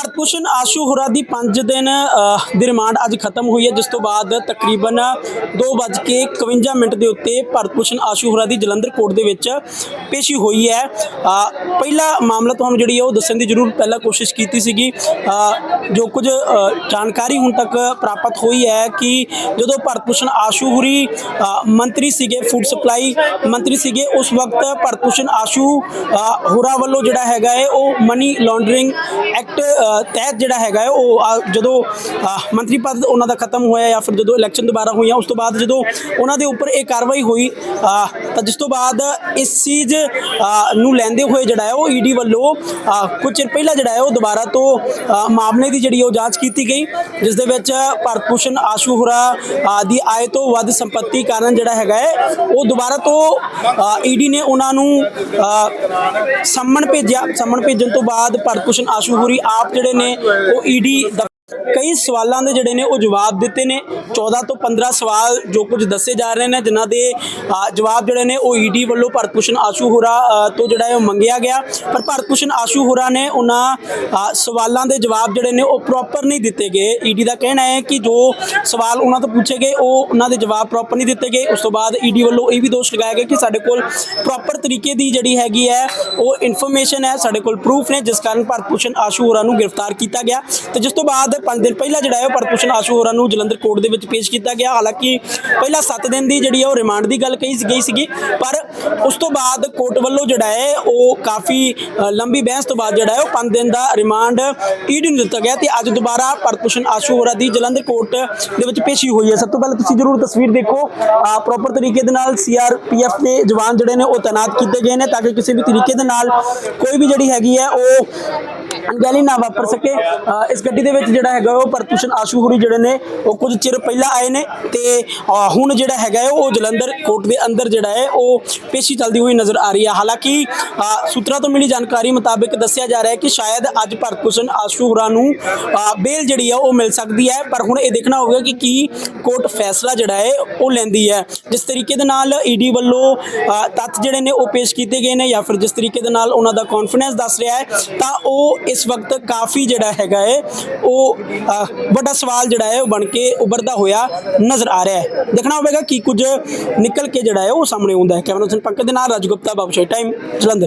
ਭਾਰਤਭੂਸ਼ਣ ਆਸ਼ੂ ਹੋਰਾਂ ਦੀ 5 ਦਿਨ ਦੀ ਰਿਮਾਂਡ ਅੱਜ ਖਤਮ ਹੋਈ ਹੈ ਜਿਸ ਤੋਂ ਬਾਅਦ ਤਕਰੀਬਨ 2:51 ਮਿੰਟ ਦੇ ਉੱਤੇ ਭਾਰਤਭੂਸ਼ਣ ਆਸ਼ੂ ਹੋਰਾਂ ਦੀ ਜਲੰਧਰ ਕੋਰਟ ਦੇ ਵਿੱਚ ਪੇਸ਼ੀ ਹੋਈ ਹੈ। ਪਹਿਲਾ ਮਾਮਲਾ ਤੁਹਾਨੂੰ ਜਿਹੜੀ ਹੈ ਉਹ ਦੱਸਣ ਦੀ ਜ਼ਰੂਰ ਪਹਿਲਾਂ ਕੋਸ਼ਿਸ਼ ਕੀਤੀ ਸੀਗੀ। ਜੋ ਕੁਝ ਜਾਣਕਾਰੀ ਹੁਣ ਤੱਕ ਪ੍ਰਾਪਤ ਹੋਈ ਹੈ ਕਿ ਜਦੋਂ ਭਾਰਤਭੂਸ਼ਣ ਆਸ਼ੂ ਹੁਰੀ ਮੰਤਰੀ ਸੀਗੇ ਫੂਡ ਸਪਲਾਈ ਮੰਤਰੀ ਸੀਗੇ ਉਸ ਵਕਤ ਭਾਰਤਭੂਸ਼ਣ ਆਸ਼ੂ ਅ, ਵੱਲੋਂ ਜਿਹੜਾ ਹੈਗਾ ਹੈ ਉਹ ਮਨੀ ਲਾਂਡਰਿੰਗ ਐਕਟ ਤਹਿਤ ਜਿਹੜਾ ਹੈਗਾ ਉਹ ਜਦੋਂ ਮੰਤਰੀ ਪਦ ਉਹਨਾਂ ਦਾ ਖਤਮ ਹੋਇਆ ਜਾਂ ਫਿਰ ਜਦੋਂ ਇਲੈਕਸ਼ਨ ਦੁਬਾਰਾ ਹੋਈਆਂ ਉਸ ਤੋਂ ਬਾਅਦ ਜਦੋਂ ਉਹਨਾਂ ਦੇ ਉੱਪਰ ਇਹ ਕਾਰਵਾਈ ਹੋਈ ਤਾਂ ਜਿਸ ਤੋਂ ਬਾਅਦ ਇਸ ਚੀਜ਼ ਨੂੰ ਲੈਂਦੇ ਹੋਏ ਜਿਹੜਾ ਹੈ ਉਹ ਈਡੀ ਵੱਲੋਂ ਅ, ਕੁਝ ਚਿਰ ਪਹਿਲਾਂ ਜਿਹੜਾ ਹੈ ਉਹ ਦੁਬਾਰਾ ਤੋਂ ਮਾਮਲੇ ਦੀ ਜਿਹੜੀ ਉਹ ਜਾਂਚ ਕੀਤੀ ਗਈ ਜਿਸ ਦੇ ਵਿੱਚ ਭਾਰਤ ਭੂਸ਼ਣ ਆਸ਼ੂ ਹੋਰਾ ਦੀ ਆਏ ਤੋਂ ਵੱਧ ਸੰਪਤੀ ਕਾਰਨ ਜਿਹੜਾ ਹੈਗਾ ਹੈ ਉਹ ਦੁਬਾਰਾ ਤੋਂ ਈਡੀ ਨੇ ਉਹਨਾਂ ਨੂੰ ਸੰਮਣ ਭੇਜਿਆ ਸੰਮਣ ਭੇਜਣ ਤੋਂ ਬਾਅਦ ਭਾਰਤ ਭੂਸ਼ਣ ਆਸ਼ੂ ਹੋਰੀ ਆਪ ਜਿਹੜੇ ਨੇ ਉਹ ਈਡੀ ਕਈ ਸਵਾਲਾਂ ਦੇ ਜਿਹੜੇ ਨੇ ਉਹ ਜਵਾਬ ਦਿੱਤੇ ਨੇ। 14 ਤੋਂ 15 ਸਵਾਲ ਜੋ ਕੁਝ ਦੱਸੇ ਜਾ ਰਹੇ ਨੇ, ਜਿਨ੍ਹਾਂ ਦੇ ਜਵਾਬ ਜਿਹੜੇ ਨੇ ਉਹ ਈਡੀ ਵੱਲੋਂ ਭਾਰਤ ਭੂਸ਼ਣ ਆਸ਼ੂ ਹੋਰਾ ਤੋਂ ਜਿਹੜਾ ਹੈ ਉਹ ਮੰਗਿਆ ਗਿਆ। ਪਰ ਭਾਰਤ ਭੂਸ਼ਣ ਆਸ਼ੂ ਹੋਰਾ ਨੇ ਉਹਨਾਂ ਸਵਾਲਾਂ ਦੇ ਜਵਾਬ ਜਿਹੜੇ ਨੇ ਉਹ ਪ੍ਰੋਪਰ ਨਹੀਂ ਦਿੱਤੇ ਗਏ। ਈਡੀ ਦਾ ਕਹਿਣਾ ਹੈ ਕਿ ਜੋ ਸਵਾਲ ਉਹਨਾਂ ਤੋਂ ਪੁੱਛੇ ਗਏ, ਉਹ ਉਹਨਾਂ ਦੇ ਜਵਾਬ ਪ੍ਰੋਪਰ ਨਹੀਂ ਦਿੱਤੇ ਗਏ। ਉਸ ਤੋਂ ਬਾਅਦ ਈਡੀ ਵੱਲੋਂ ਇਹ ਵੀ ਦੋਸ਼ ਲਗਾਇਆ ਗਿਆ ਕਿ ਸਾਡੇ ਕੋਲ ਪ੍ਰੋਪਰ ਤਰੀਕੇ ਦੀ ਜਿਹੜੀ ਹੈਗੀ ਹੈ, ਉਹ ਇਨਫੋਰਮੇਸ਼ਨ ਹੈ, ਸਾਡੇ ਕੋਲ ਪ੍ਰੂਫ ਨੇ, ਜਿਸ ਕਾਰਨ ਭਾਰਤ ਭੂਸ਼ਣ ਆਸ਼ੂ ਹੋਰਾ ਨੂੰ ਗ੍ਰਿਫਤਾਰ ਕੀਤਾ ਗਿਆ। ਤੇ ਜਿਸ ਤੋਂ ਬਾਅਦ 5 ਦਿਨ ਪਹਿਲਾਂ ਜਿਹੜਾ ਹੈ ਉਹ ਭਾਰਤ ਆਸ਼ੂ ਹੋਰਾਂ ਨੂੰ ਜਲੰਧਰ ਕੋਰਟ ਦੇ ਵਿੱਚ ਪੇਸ਼ ਕੀਤਾ ਗਿਆ। ਹਾਲਾਂਕਿ ਪਹਿਲਾਂ 7 ਦਿਨ ਦੀ ਜਿਹੜੀ ਹੈ ਉਹ ਰਿਮਾਂਡ ਦੀ ਗੱਲ ਕਹੀ ਗਈ ਸੀਗੀ, ਪਰ ਉਸ ਤੋਂ ਬਾਅਦ ਕੋਰਟ ਵੱਲੋਂ ਜਿਹੜਾ ਹੈ ਉਹ ਕਾਫੀ ਲੰਬੀ ਬਹਿਸ ਤੋਂ ਬਾਅਦ ਜਿਹੜਾ ਹੈ ਉਹ 5 ਦਿਨ ਦਾ ਰਿਮਾਂਡ ਈਡੀ ਨੂੰ ਦਿੱਤਾ ਗਿਆ ਤੇ ਅੱਜ ਦੁਬਾਰਾ ਭਾਰਤ ਆਸ਼ੂ ਹੋਰਾਂ ਦੀ ਜਲੰਧਰ ਕੋਰਟ ਦੇ ਵਿੱਚ ਪੇਸ਼ੀ ਹੋਈ ਹੈ। ਸਭ ਤੋਂ ਪਹਿਲਾਂ ਤੁਸੀਂ ਜਰੂਰ ਤਸਵੀਰ ਦੇਖੋ। ਪ੍ਰੋਪਰ ਤਰੀਕੇ ਦੇ ਨਾਲ ਸੀਆਰਪੀਐਫ ਦੇ ਜਵਾਨ ਜਿਹੜੇ ਨੇ ਉਹ ਤਾਇਨਾਤ ਕੀਤੇ ਗਏ ਨੇ ਤਾਂ ਕਿ ਕਿਸੇ ਵੀ ਤਰੀਕੇ ਦੇ ਨਾਲ ਕੋਈ ਵੀ ਜਿਹੜੀ ਹੈਗੀ ਹੈ ਉਹ ਅਣਗਹਿਲੀ ਨਾ ਵਾਪਰ ਸਕੇ। ਇਸ ਗੱਡੀ ਦੇ ਵਿੱਚ ਜਿਹੜਾ ਹੈਗਾ ਉਹ ਪ੍ਰਤੂਸ਼ਣ ਆਸ਼ੂ ਹੁਰੀ ਜਿਹੜੇ ਨੇ, ਉਹ ਕੁਝ ਚਿਰ ਪਹਿਲਾਂ ਆਏ ਨੇ ਤੇ ਹੁਣ ਜਿਹੜਾ ਹੈਗਾ ਹੈ, ਉਹ ਜਲੰਧਰ ਕੋਰਟ ਦੇ ਅੰਦਰ ਜਿਹੜਾ ਹੈ, ਉਹ ਪੇਸ਼ੀ ਚੱਲਦੀ ਹੋਈ ਨਜ਼ਰ ਆ ਰਹੀ ਹੈ। ਹਾਲਾਂਕਿ ਸੂਤਰਾਂ ਤੋਂ ਮਿਲੀ ਜਾਣਕਾਰੀ ਮੁਤਾਬਕ ਦੱਸਿਆ ਜਾ ਰਿਹਾ ਹੈ ਕਿ ਸ਼ਾਇਦ ਅੱਜ ਭਰਤਭੂਸ਼ਣ ਆਸ਼ੂ ਹੁਰਾਂ ਨੂੰ ਬੇਲ ਜਿਹੜੀ ਹੈ, ਉਹ ਮਿਲ ਸਕਦੀ ਹੈ। ਪਰ ਹੁਣ ਇਹ ਦੇਖਣਾ ਹੋਵੇਗਾ ਕਿ ਕੀ ਕੋਰਟ ਫੈਸਲਾ ਜਿਹੜਾ ਹੈ, ਉਹ ਲੈਂਦੀ ਹੈ। ਜਿਸ ਤਰੀਕੇ ਦੇ ਨਾਲ ਈਡੀ ਵੱਲੋਂ ਤੱਥ ਜਿਹੜੇ ਨੇ, ਉਹ ਪੇਸ਼ ਕੀਤੇ ਗਏ ਨੇ ਜਾਂ ਫਿਰ ਜਿਸ ਤਰੀਕੇ ਦੇ ਨਾਲ ਉਹਨਾਂ ਦਾ ਕੌਨਫੀਡੈਂਸ ਦੱਸ ਰਿਹਾ ਹੈ, ਤਾਂ ਉਹ ਇਸ ਵਕਤ ਕਾਫੀ ਜਿਹੜਾ ਹੈਗਾ ਹੈ ਉਹ ਵੱਡਾ ਸਵਾਲ ਜਿਹੜਾ ਹੈ ਉਹ ਬਣ ਕੇ ਉੱਭਰਦਾ ਹੋਇਆ ਨਜ਼ਰ ਆ ਰਿਹਾ ਹੈ। ਦੇਖਣਾ ਹੋਵੇਗਾ ਕੀ ਕੁਝ ਨਿਕਲ ਕੇ ਜਿਹੜਾ ਹੈ ਉਹ ਸਾਹਮਣੇ ਆਉਂਦਾ ਹੈ। ਕੈਮਰਾ ਸੰਪਰਕ ਦੇ ਨਾਲ ਰਾਜਗੁਪਤਾ ਬਾਬੂ ਸ਼ਾਹੀ ਟਾਈਮ ਜਲੰਧਰ।